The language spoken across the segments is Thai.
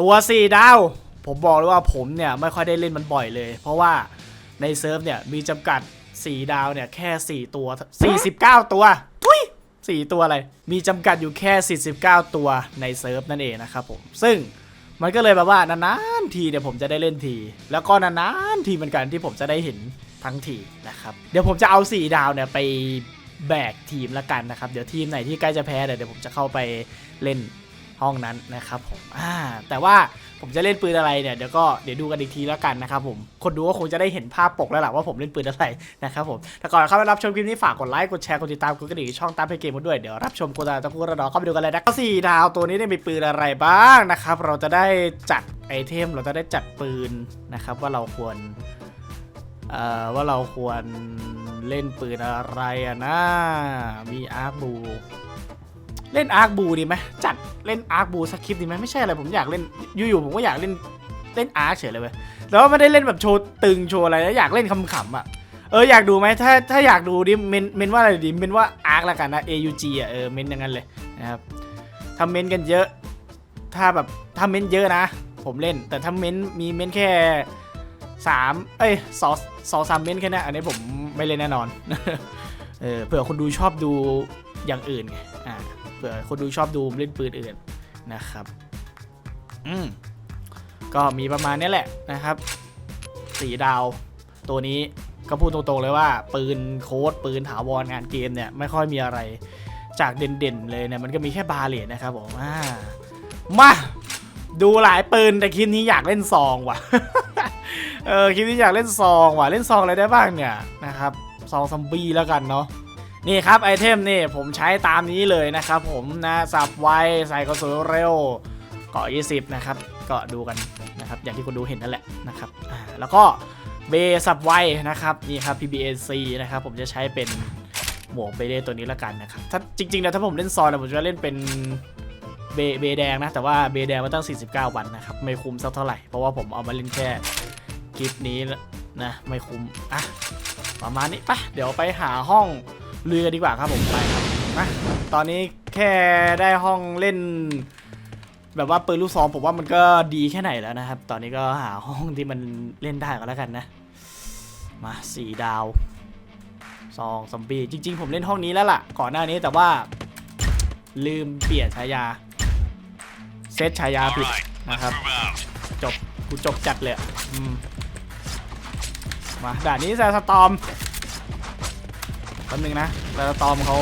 ตัวสี่ดาว ผมบอกเลยว่าผมเนี่ยไม่ค่อยได้เล่นมันบ่อยเลย เพราะว่าในเซิร์ฟเนี่ยมีจำกัด4ดาวเนี่ยแค่4ตัว49ตัวทุย4ตัวอะไร มีจำกัดอยู่แค่49ตัวในเซิร์ฟนั่นเองนะครับผม ซึ่งมันก็เลยแบบว่านานๆทีเนี่ยผมจะได้เล่นที แล้วก็นานๆทีเหมือนกันที่ผมจะได้เห็นทั้งทีนะครับ เดี๋ยวผมจะเอา4ดาวเนี่ยไปแบกทีมละกันนะครับ เดี๋ยวทีมไหนที่ใกล้จะแพ้เดี๋ยวผมจะเข้าไปเล่น ห้องนั้นนะครับผมอ่าแต่ว่าผมจะเล่นปืนอะไรเนี่ยเดี๋ยวก็เดี๋ยวดูกันอีกทีแล้วกันนะครับผมคนดูก็คงจะได้เห็นภาพปกแล้วแหละว่าผมเล่นปืนอะไรนะครับผมแต่ก่อนเข้าไปรับชมคลิปนี้ฝากกดไลค์กดแชร์กดติดตามกดกระดิ่งช่องตามเพจเกมด้วยเดี๋ยวรับชมกูตาตะกูระดอเข้าไปดูกันเลยนะสี่ดาวตัวนี้เนี่ยมีปืนอะไรบ้างนะครับเราจะได้จัดไอเทมเราจะได้จัดปืนนะครับว่าเราควรเอ่อว่าเราควรเล่นปืนอะไรอะนะมีอาร์คบูเล่นอาร์คบูดีไหมจัด เล่นอาร์คบูสักคลิปดีไหมไม่ใช่อะไรผมอยากเล่นอยู่ๆผมก็อยากเล่นเล่นอาร์คเฉยเลยเว้ยแล้วไม่ได้เล่นแบบโชว์ตึงโชว์อะไรแล้วอยากเล่นขำๆอะเอออยากดูไหมถ้าถ้าอยากดูดิเมนเมนว่าอะไรดีเมนว่าอาร์คละกันนะ AUG อะเออเมนอย่างนั้นเลยนะครับถ้าเมนกันเยอะ ถ้าแบบถ้าเมนเยอะนะ ผมเล่นแต่ถ้าเมนมีเมนแค่สามเอ้ยสองสองสามเมนแค่นั้นอันนี้ผมไม่เล่นแน่นอนเออเผื่อคนดูชอบดูอย่างอื่นไงอ่า เผื่อคนดูชอบดูเล่นปืนอื่นนะครับ อืมก็มีประมาณนี้แหละนะครับสีดาว ตัวนี้ก็พูดตรงๆเลยว่า ปืนโค้ดปืนถาวรงานเกมเนี่ย ไม่ค่อยมีอะไรจากเด่นๆเลยเนี่ยมันก็มีแค่บาเลตนะครับผมอ่ามาดูหลายปืนแต่คลิปนี้อยากเล่นซองว่ะ เออคลิปนี้อยากเล่นซองว่ะ เล่นซองอะไรได้บ้างเนี่ยนะครับ ซองซัมบี้แล้วกันเนาะ นี่ครับไอเทมนี่ผมใช้ตามนี้เลยนะครับผมนะสับไวใส่กระสุนเร็วเกาะ20 นะครับ ก็ดูกันนะครับอย่างที่คุณดูเห็นนั่นแหละนะครับแล้วก็เบสับไวนะครับนี่ครับ PBAC นะครับผมจะใช้เป็นหมวกเบเดตัวนี้ละกันนะครับถ้าจริงๆแล้วถ้าผมเล่นซอนผมจะเล่นเป็นเบเบแดงนะแต่ว่าเบแดงมันตั้ง 49 วันนะครับไม่คุ้มสักเท่าไหร่เพราะว่าผมเอามาเล่นแค่คลิปนี้นะไม่คุ้มอะประมาณนี้ไปเดี๋ยวไปหาห้อง ลือกันดีกว่าครับผมไปครับมาตอนนี้แค่ได้ห้องเล่น แบบว่าปืนลูกซองผมว่ามันก็ดีแค่ไหนแล้วนะครับ ตอนนี้ก็หาห้องที่มันเล่นได้ก็แล้วกันนะ มาสี่ดาวซองซอมบี้จริง ๆ ผมเล่นห้องนี้แล้วล่ะ ก่อนหน้านี้แต่ว่าลืมเปลี่ยนฉายา เซตฉายาผิดนะครับ จบกูจบจัดเลยมมาด่านนี้แซสตอม แป๊บนึงนะแล้วตอมเขา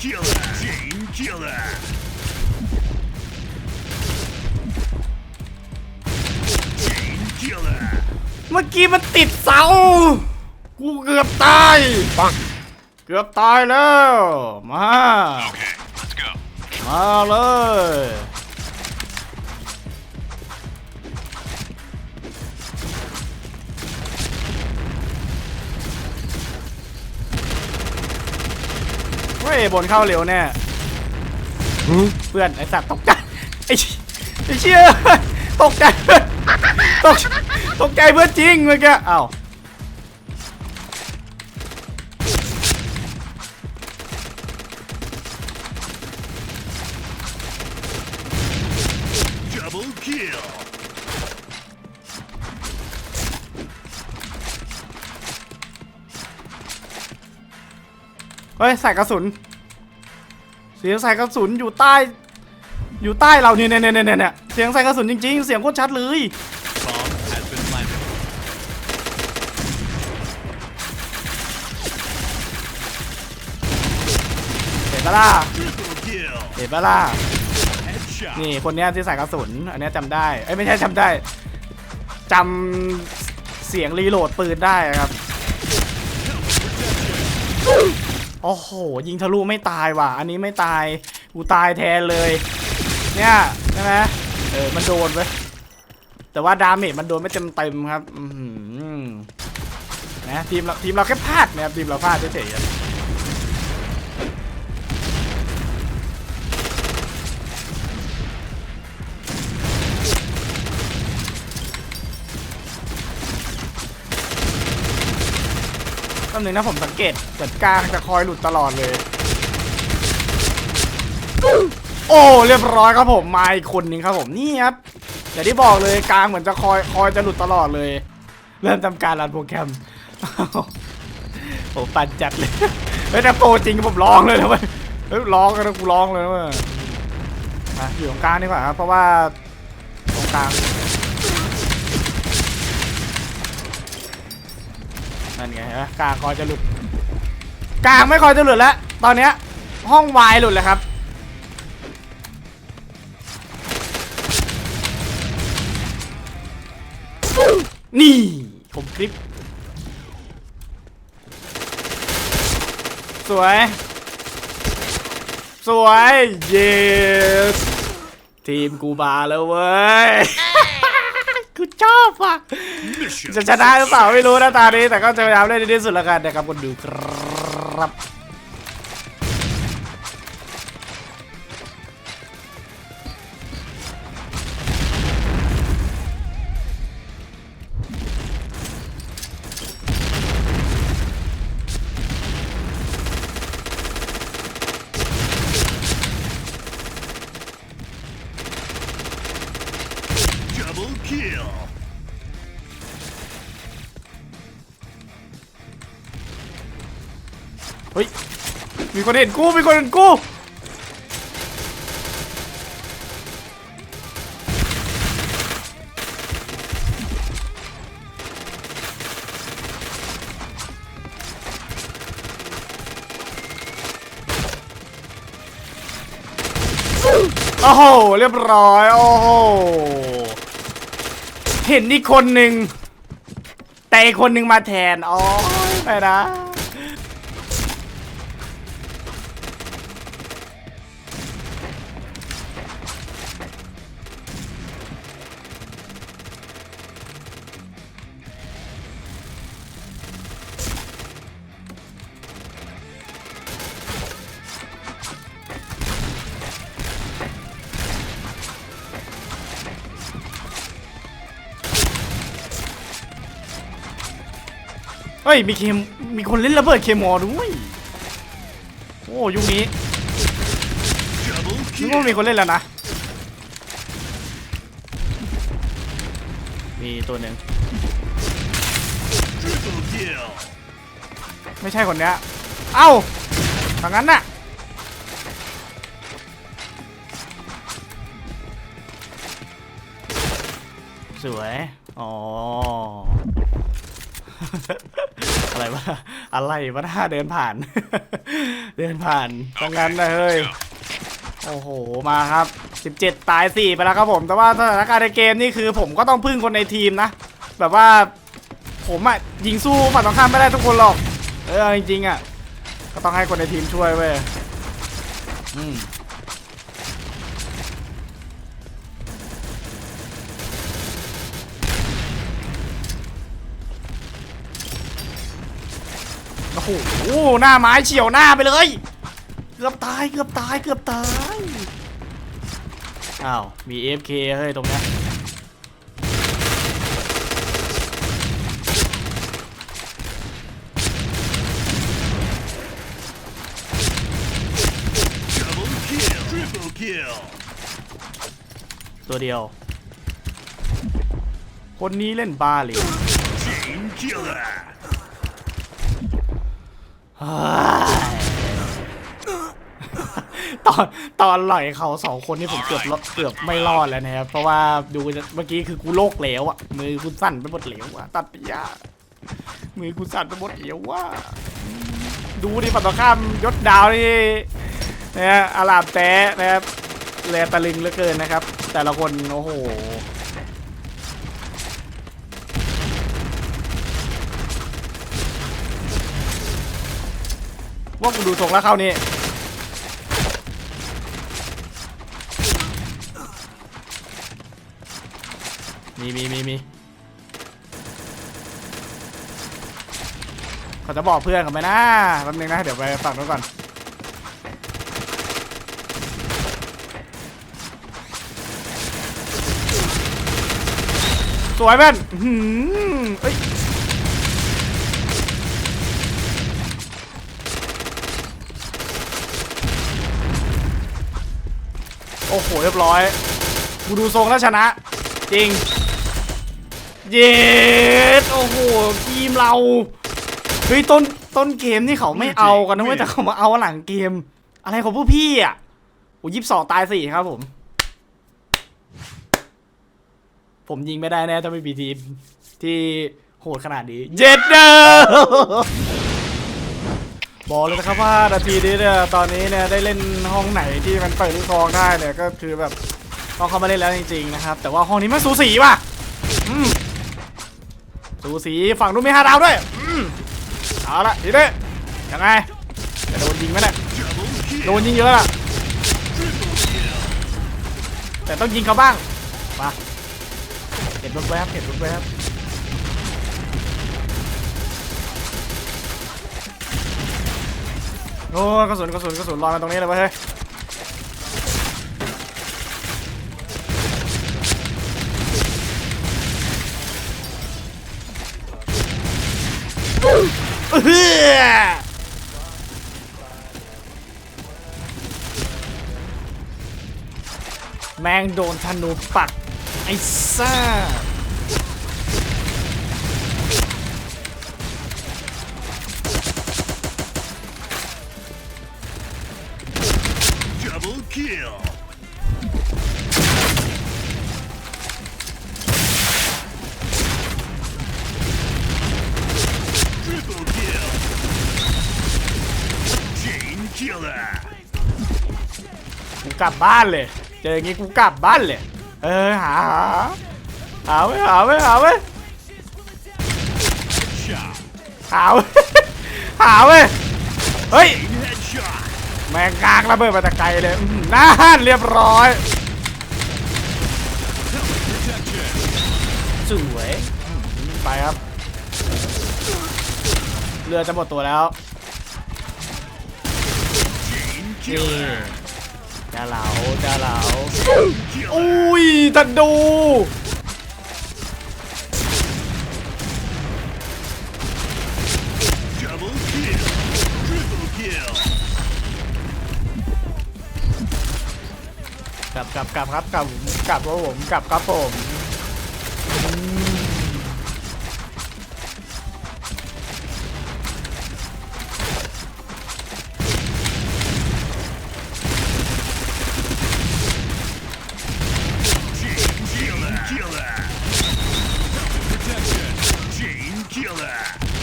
killer. Chain killer. Chain killer. เมื่อกี้มันติดเสา กูเกือบตาย ปัง เกือบตายแล้ว มา Okay, let's go. มาเลย เว้ยบนเข้าเร็วแน่หือเพื่อนไอสัตว์ตกใจไอ้ไอ้เชี่ยตกใจเพื่อนตกตกใจเพื่อนจริงเมื่อกี้อ้าว ฮ้ยใส่กระสุน เสียงใส่กระสุนอยู่ใต้ อยู่ใต้เราเนี่ยเนี่ยเนี่ยเนี่ยเนี่ยเสียงใส่กระสุนจริง ๆ เสียงโคตรชัดเลยเห็นปะล่ะเห็นปะล่ะนี่คนนี้ที่ใส่กระสุน อันนี้จำได้เอ้ไม่ใช่จำได้จำเสียงรีโหลดปืนได้ครับ โอ้โห ยิงทะลุไม่ตายว่ะ อันนี้ไม่ตาย กูตายแทนเลย เนี่ยใช่ไหมเออ มันโดนไปแต่ว่าดาเมจมันโดนไม่เต็มเต็มครับ อืนะทีมเราทีมเราแค่พลาดนะครับทีมเราพลาดเฉยๆ ตอนหนึ่งนะผมสังเกตเหมือนกลางจะคอยหลุดตลอดเลย โอ้เรียบร้อยครับผมมาอีกคนนึงครับผมนี่ครับอย่างที่บอกเลยกลางเหมือนจะคอยคอยจะหลุดตลอดเลย เริ่มทำการรันโปรแกรมโอ้ปั่นจัดเลยเฮ้ยแต่โปรจริงผมร้องเลยนะเว้ยเฮ้ยร้องกันนะกูร้องเลยนะเว้ยมาอยู่ตรงกลางดีกว่าครับเพราะว่าตรงกลาง นั่นไงเห็นไหมกลางคอยจะหลุดกลางไม่คอยจะหลุดแล้วตอนเนี้ยห้องวายหลุดเลยครับ นี่ผมคลิป สวย สวย เยส ทีมกูบาแล้วเว้ย กูชอบอะ Mission จะชนะหรือเปล่าไม่รู้นะตานี้แต่ก็จะพยายามเล่นให้ดีที่สุดแล้วกันนะครับคนดูครับ kill. เฮ้ย มีคนเห็นกู มีคนเห็นกู โอ้โห เรียบร้อย โอ้โห เห็นอีกคนหนึ่งแต่อีกคนหนึ่งมาแทนอ๋อไปนะ ยมีเคมมีคนเล่นระเบิดเคมอด้วยโอ้ยุคนี้นึกว่ามีคนเล่นแล้วนะ มีตัวหนึ่งไม่ใช่คนเนี้ย เอ้าทางนั้นน่ะสวย อ๋อ อะไรวะอะไรวะหน้าเดินผ่าน เดินผ่านทางนั้นนะเฮ้ยโอ้โหมาครับ 17 ตาย 4 ไปแล้วครับผม แต่ว่าสถานการณ์ในเกมนี่คือผมก็ต้องพึ่งคนในทีมนะ แบบว่าผมอะยิงสู้ฝั่งตรงข้ามไม่ได้ทุกคนหรอก เออจริงๆอะก็ต้องให้คนในทีมช่วยเว้ยอืม โอ้โหหน้าไม้เฉียวหน้าไปเลย เกือบตายเกือบตายเกือบตายอ้าวมี F K เฮ้ยตรงนี้ตัวเดียว คนนี้เล่นบาเลย ตอนตอนหล่อยเขาสองคนนี่ผมเกือบเกือบไม่รอดแล้วนะครับเพราะว่าดูเมื่อกี้คือกูโลกเหลวอะมือกูสั่นไปหมดเหลวอะตัดยามือกูสั่นไปหมดเหลวว่า ดูดิฝั่งตรงข้ามยศดาวนี่นะฮะอาลาบแต้นะครับแลตะลึงเหลือเกินนะครับ แต่ละคนโอ้โห ว่ากูดูทรงแล้วครานี่มีมีมีมีเขาจะบอกเพื่อนกับไหมนะแป๊บนึงนะ เดี๋ยวไปฝั่งนู้นก่อนสวยแม่นเฮ้ย อ้โหเรียบร้อยกูดูทรงแล้วชนะ จริง เย็ดโอ้โหทีมเราเฮ้ยต้นต้นเกมนี่เขาไม่เอากันนะเว้ยแต่เขามาเอาหลังเกม อะไรของพวกพี่อะโอ้ยิบสองตายสี่ครับผม ผมยิงไม่ได้แน่ถ้าไม่มีทีมที่โหดขนาดนี้ เจ็ดเด้อ บอกเลยนะครับว่านาทีนี้เนี่ยตอนนี้เนี่ยได้เล่นห้องไหนที่มันเปิดลูกซองได้เนี่ยก็คือแบบต้องเข้ามาเล่นแล้วจริงๆนะครับ แต่ว่าห้องนี้มันสูสีว่ะสูสีฝั่งนู้นมีห้าดาวด้วยเอาละทีนี้ยังไงจะโดนยิงไหมเนี่ยโดนยิงเยอะอะ Triple kill. แต่ต้องยิงเขาบ้างมาเห็นแวบๆเห็นแวบ โอ้กระสุนกระสุนกระสุนลอยมาตรงนี้เลยเว้ยเฮ้ยเอื้อแมงโดนธนูปักไอ้ซ่า กูกลับบ้านเลย เจออย่างงี้กูกลับบ้านเลย เออหาหาหาไว้หาไว้หาไว้ Shot. หาไว้หาไว้เฮ้ย Headshot. แมงกากระเบิดมาแต่ไกลเลยอื้อหือน่านเรียบร้อย Protection. สวยอืมไปครับ เรือจะหมดตัวแล้ว Chain นี่ killer. จะเหลาจะเหลา Killer. อุ้ยทันดู Double kill. Triple kill. กลับกลับกลับครับกลับกลับครับผมกลับครับผม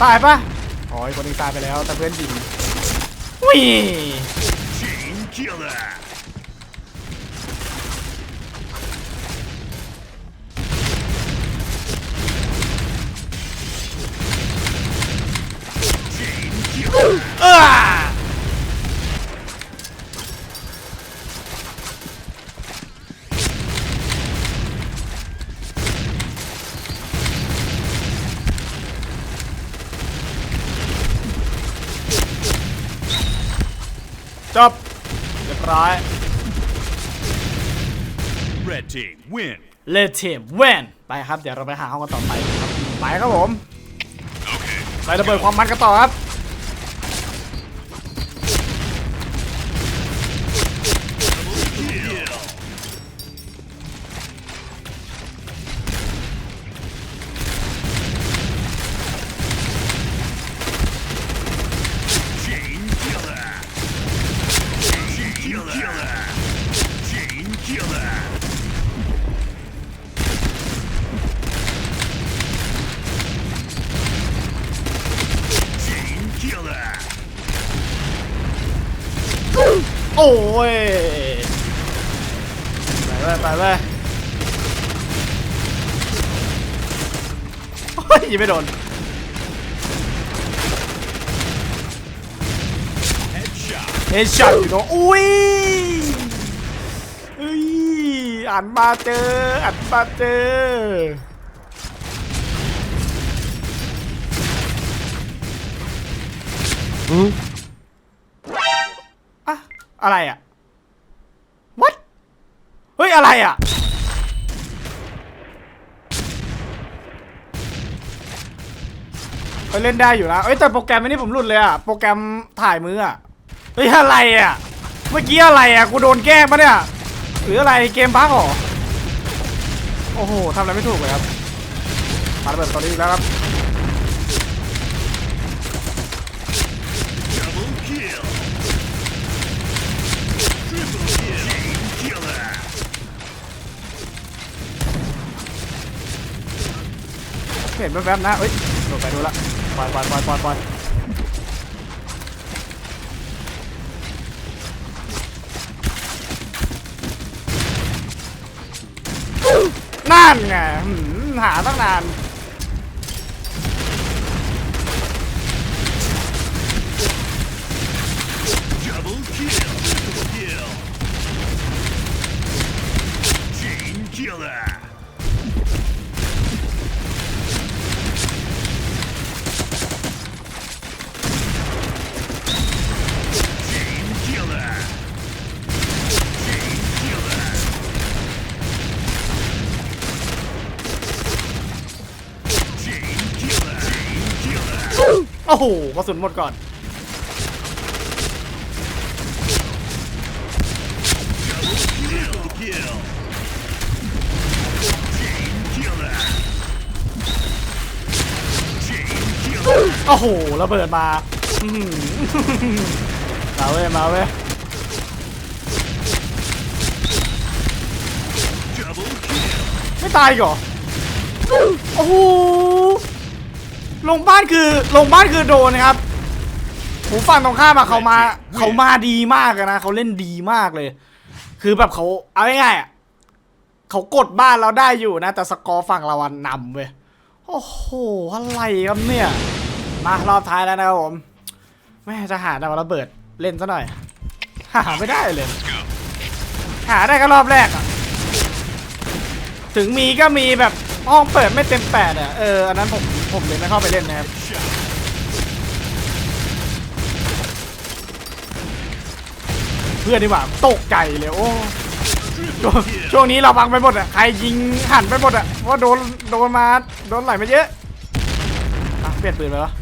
ตายปะอ๋อไอคนนี้ตายไปแล้วแต่เพื่อนยิงวิ่ Chain killer. Chain killer. เออ รียบร้อย Red team win. เลดทีมเวนไปครับ เดี๋ยวเราไปหาห้องกันต่อไปครับไปครับผมไประเบิดความมันกันต่อครับ โอ้ยไปไปไปไปโอ้ยยิงไม่โดน Headshot. เฮดช็อตอยู่ตรงอุ้ยเอ้ยอันมาเจออันมาเจออืมอะอะไรอะ what เฮ้ย อะไรอะเฮ้ยเล่นได้อยู่นะเอ้ยแต่โปรแกรมอันนี้ผมหลุดเลยอะโปรแกรมถ่ายมืออะเฮ้ยอะไรอะเมื่อกี้อะไรอะกูโดนแกล้งปะเนี่ย หรืออะไรเกมพักเหรอ โอ้โหทำอะไรไม่ถูกเลยครับมาระเบิดตอนนี้อีกแล้วครับ เห็นแวบๆนะเอ้ยโดดไปดูละปล่อยปล่อยปล่อยปล่อยปล่อยนั่นไงหาตั้งนาน โอ้โหกระสุนหมดก่อน โอ้โหระเบิดมามาเว้ยมาเว้ยไม่ตายกเหรอโอ้โห ลงบ้านคือลงบ้านคือโดนนะครับผมฝั่งตรงข้ามอะเขามาเขามาดีมากนะเขาเล่นดีมากเลย คือแบบเขาเอาง่ายๆอะเขากดบ้านเราได้อยู่นะ แต่สกอร์ฝั่งเราอะนำเว้ยโอ้โหอะไรครับเนี่ยมารอบท้ายแล้วนะครับผมแม่จะหาดาวระเบิดเล่นซะหน่อย หาไม่ได้เลย หาได้ก็รอบแรกอะ ถึงมีก็มีแบบห้องเปิดไม่เต็มแปดอะเอออันนั้นผมผมเลยไม่เข้าไปเล่นนะครับเพื่อนดีกว่าตกใจเลยโอ้ช่วงช่วงนี้เราบังไปหมดอะใครยิงหันไปหมดอะเพราะโดนโดนมาโดนไหลมาเยอะอะเปลี่ยนปืนไปวะ Chain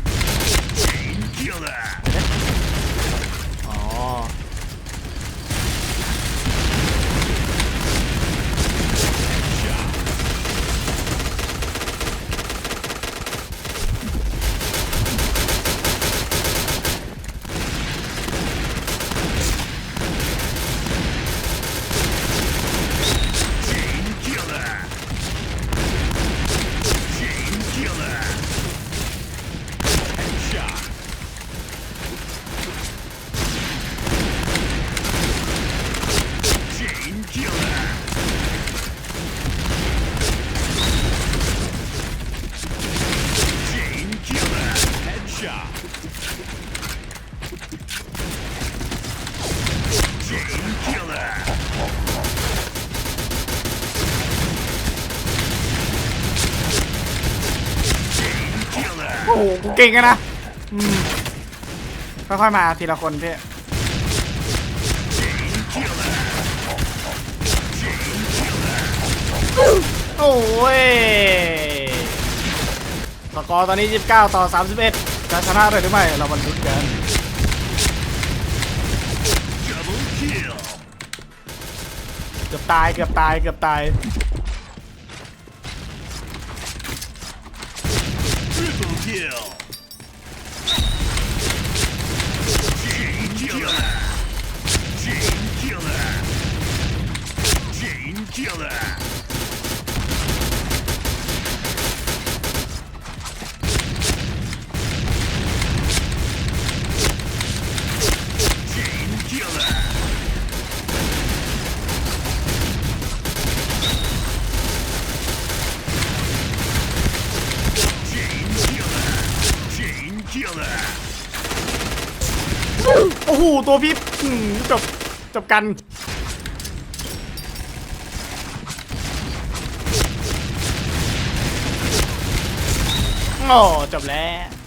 เก่งอะนะอืมค่อยๆมาทีละคนพี่โอ้ยสกอร์ตอนนี้ 29 ต่อ 31 จะชนะเลยหรือไม่ เรามาลุ้นกันเกือบตายเกือบตายเกือบตาย หูตัวพี่จบจบกันอ๋อ้จบแล้ว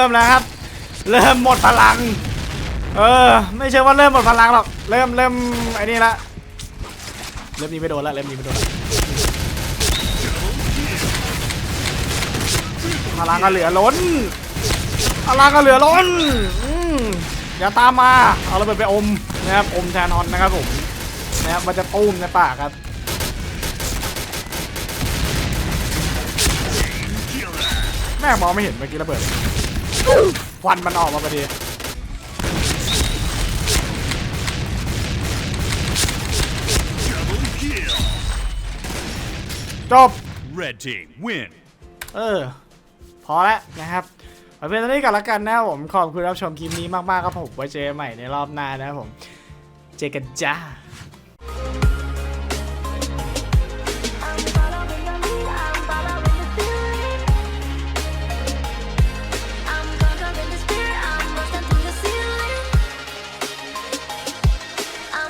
ริ่มแล้วครับ เริ่มหมดพลัง เออ ไม่ใช่ว่าเริ่มหมดพลังหรอก เริ่มเริ่มไอ้นี่ละ เริ่มนี้ไม่โดนละ เริ่มนี้ไม่โดนพลังก็เหลือล้นพลังก็เหลือล้นอย่าตามมา เอาระเบิดไปอมนะครับ อมแทนฮอนนะครับผมนะครับมันจะตุ้มในปากครับแม่มองไม่เห็นเมื่อกี้ระเบิด ควันมันออกมาพอดี Double kill. จบ Red team win. เออ พอแล้วนะครับเอาเป็นตอนนี้กันละกันนะครับผมขอบคุณรับชมคลิปนี้มากๆครับผมไว้เจอกันใหม่ในรอบหน้านะครับผม เจอกันจ้า